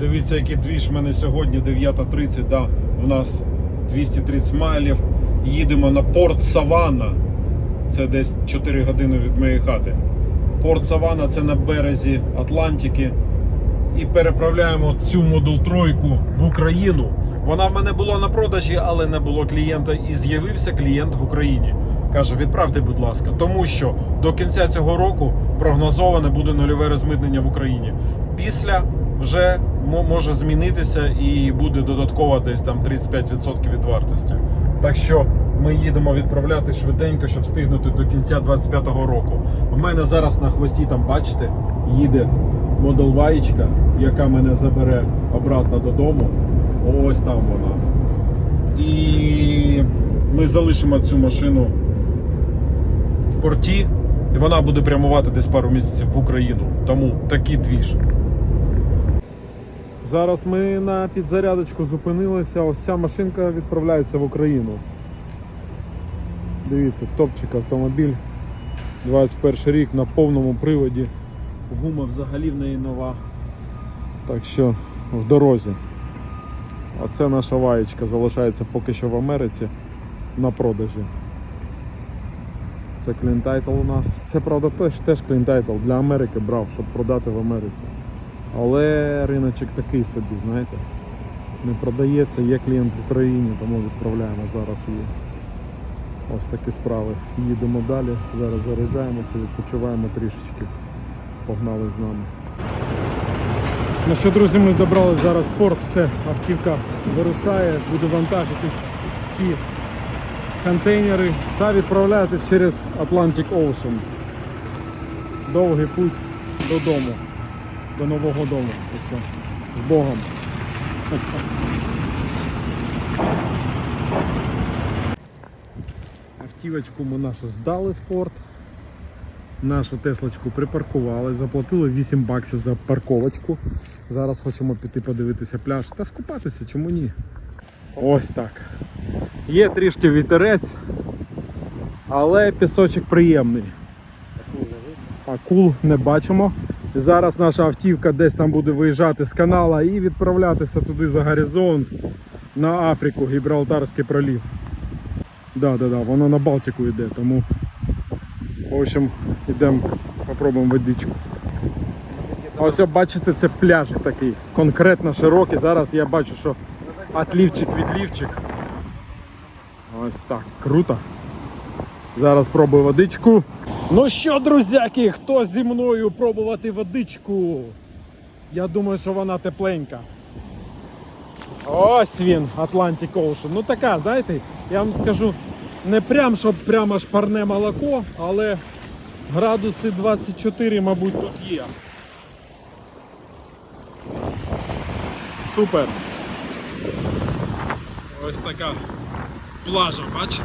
Дивіться, який двіж в мене сьогодні 9.30, да, у нас 230 майлів. Їдемо на порт Саванна. Це десь 4 години від моєї хати. Порт Саванна це на березі Атлантики. І переправляємо цю модул тройку в Україну. Вона в мене була на продажі, але не було клієнта. І з'явився клієнт в Україні. Каже, відправте, будь ласка, тому що до кінця цього року прогнозоване буде нульове розмитнення в Україні. Після вже може змінитися і буде додатково десь там 35% від вартості. Так що ми їдемо відправляти швиденько, щоб встигнути до кінця 25-го року. У мене зараз на хвості там, бачите, їде Model Y, яка мене забере обратно додому. Ось там вона. І ми залишимо цю машину в порті, і вона буде прямувати десь пару місяців в Україну. Тому такий двіж. Зараз ми на підзарядочку зупинилися. Ось ця машинка відправляється в Україну. Дивіться, топчик автомобіль. 21 рік на повному приводі. Гума взагалі в неї нова. Так що в дорозі. А це наша ваєчка залишається поки що в Америці на продажі. Це клінтайтл у нас. Це правда теж, теж клінтайтл для Америки брав, щоб продати в Америці. Але риночок такий собі, знаєте. Не продається, є клієнт в Україні, тому відправляємо зараз її. Ось такі справи. Їдемо далі, зараз заряджаємося, відпочиваємо трішечки. Погнали з нами. Ну що, друзі, ми добрались зараз в порт, все, автівка вирушає, буде вантажитись ці контейнери та відправлятись через Atlantic Ocean. Довгий путь додому, до нового дому. Так що, з Богом. Автівочку ми нашу здали в порт. Нашу Теслочку припаркували, заплатили 8 баксів за парковочку. Зараз хочемо піти подивитися пляж та скупатися, чому ні? Ось так. Є трішки вітерець, але пісочок приємний. Акул не бачимо. Зараз наша автівка десь там буде виїжджати з канала і відправлятися туди за горизонт на Африку, Гібралтарський пролів. Да, да, да, воно на Балтику йде, тому в общем, йдемо, попробуємо водичку. Ось бачите, це пляж такий, конкретно широкий. Зараз я бачу, що отлівчик, відлівчик. Ось так, круто. Зараз пробую водичку. Ну що, друзяки, хто зі мною пробувати водичку? Я думаю, що вона тепленька. Ось він, Atlantic Ocean. Ну така, знаєте, я вам скажу, не прям, щоб прямо аж парне молоко, але градуси 24, мабуть, тут є. Супер. Ось така плажа, бачите?